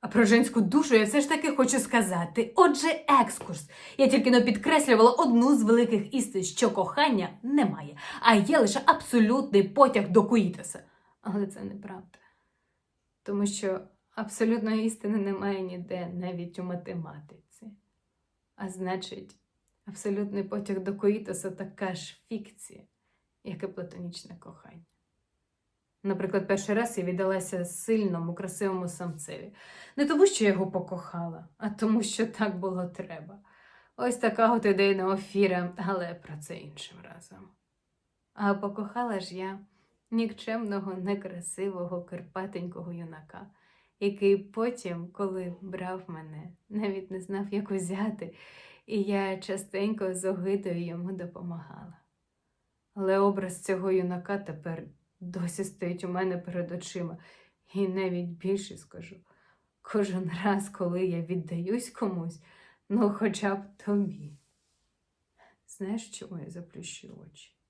А про женську душу я все ж таки хочу сказати. Отже, екскурс. Я тільки но підкреслювала одну з великих істин, що кохання немає, а є лише абсолютний потяг до куїтеса. Але це неправда. Тому що абсолютної істини немає ніде, навіть у математиці. А значить, абсолютний потяг до коїтоса така ж фікція, як і платонічне кохання. Наприклад, перший раз я віддалася сильному, красивому самцеві. Не тому, що я його покохала, а тому, що так було треба. Ось така от ідейна офіра, але про це іншим разом. А покохала ж я нікчемного, некрасивого, карпатенького юнака, який потім, коли брав мене, навіть не знав, як узяти, і я частенько з огидою йому допомагала. Але образ цього юнака тепер досі стоїть у мене перед очима, і навіть більше скажу. Кожен раз, коли я віддаюсь комусь, ну хоча б тобі. Знаєш, чому я заплющую очі?